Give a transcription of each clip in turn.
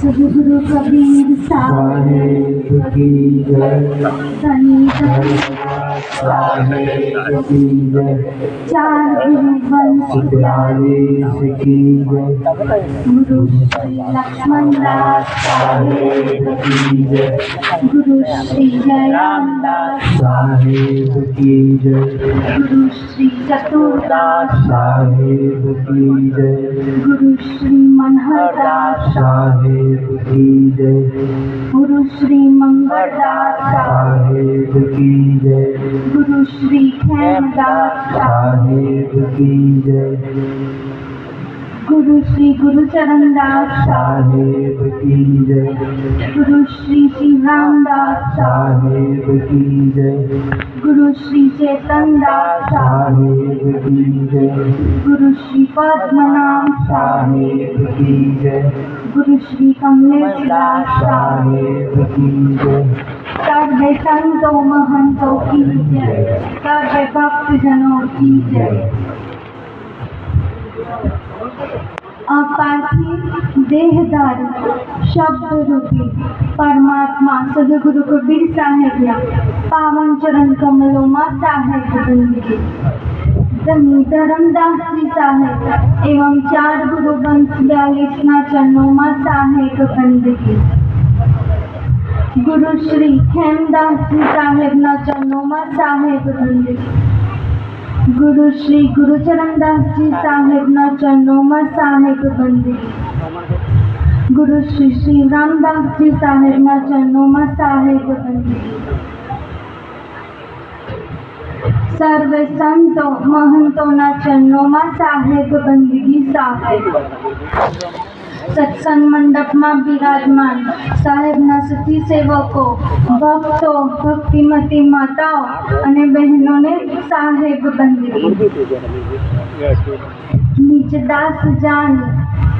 सदगुरु कबीर साहेब की जय धनी साहेब की जय चार गुरु वंश बयालीस की जय गुरु श्री लक्ष्मण दास साहेब की जय गुरु श्री जयरामदास साहेब की जय गुरु श्री चतुरदास साहेब की जय गुरु श्री मनहर दास साहेब की जय। गुरु श्री मंगलदास। साहेब की जय। गुरु श्री खेमदास साहेब की जय। गुरु श्री गुरुचरण दास साहेब की जय। गुरु श्री शिवराम दास साहेब की जय। गुरु श्री चेतन दास साहेब की जय। गुरु श्री पद्मनाम साहेब की जय। गुरु श्री कमलेश दास साहेब की जय। सर्वे संतों महंतों की जय। सर्वे भक्त जनों की जय। अपार्थिव देहधारी शब्द रूपी, परमात्मा, सदगुरु कबीर साहेब ना पावन चरण कमलों में साहेब बंदगी धनी धर्मदास जी साहेब एवं चार गुरु वंश बयालीस चरणों में साहेब बंदगी गुरु श्री खेमदास जी साहेब ना चरणों में साहेब बंदगी गुरु श्री गुरु चरण दास जी साहेब न चरणों में साहेब बंदी। गुरु श्री श्री रामदास जी साहेब न चरणों में साहेब बंदी। सर्व संतों महंतों न चरणों में साहेब बंदगी साहेब। સત્સંગ મંડપમાં બિરાજમાન સાહેબના સતી સેવકો ભક્તો ભક્તિમતી માતાઓ અને બહેનોને સાહેબ બંદગી નિજ દાસ જાની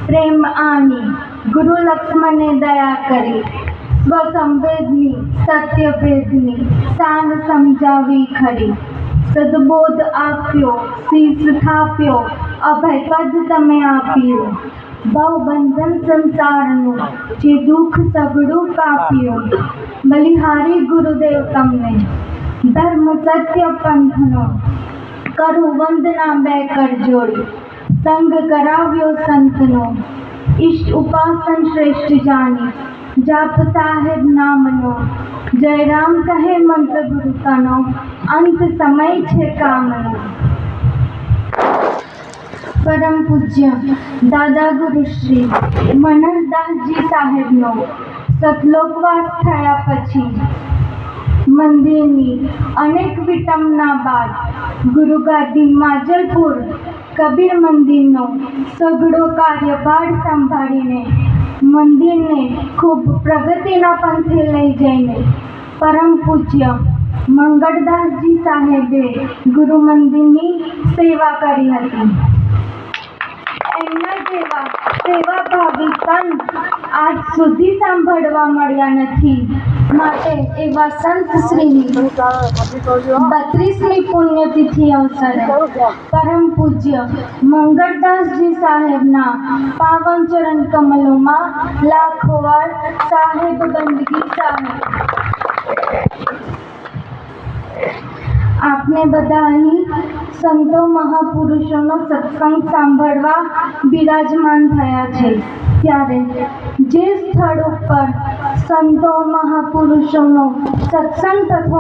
પ્રેમ આની ગુરુ લક્ષ્મણે દયા કરી સ્વસંવેદની સત્યભેદની શાન સમજાવી ખરી સદબોધ આપ્યો શીશ થાપ્યો અભય પદ તમે આપ્યું ભવ બંધન સંસારનું જે દુઃખ સગડું કાપ્યું બલિહારી ગુરુદેવ તમને ધર્મ સત્ય પંથનો કરું વંદના બે કર જોડી સંગ કરાવ્યો સંતનો ઈષ્ટ ઉપાસન શ્રેષ્ઠ જાની જાપ સાહેબ નામનો જય રામ કહે મંત્ર ગુરુ તનો અંત સમય છે કામનો પરમ પૂજ્ય દાદા ગુરુ શ્રી મનહરદાસજી સાહેબનો સતલોકવાસ થયા પછી મંદિરની અનેક વિટમના બાદ ગુરુગાદી માજલપુર કબીર મંદિરનો સઘળો કાર્યભાર સંભાળીને મંદિરને ખૂબ પ્રગતિના પંથે લઈ જઈને પરમ પૂજ્ય મંગળદાસજી સાહેબે ગુરુ મંદિરની સેવા કરી હતી જેવા સેવાભાવી સંત આજ સુધી સાંભળવા મળ્યા નથી. માટે એવા સંત શ્રીની બત્રીસમી પુણ્યતિથિ અવસરે પરમ પૂજ્ય મંગળદાસજી સાહેબના પાવન ચરણ કમલોમાં લાખો વાર સાહેબ બંદગી સાહેબ આપને બધા અહીં સંતો મહાપુરુષોનો સત્સંગ સાંભળવા બિરાજમાન થયા છે. ત્યારે જે સ્થળ ઉપર સંતો મહાપુરુષોનો સત્સંગ તથા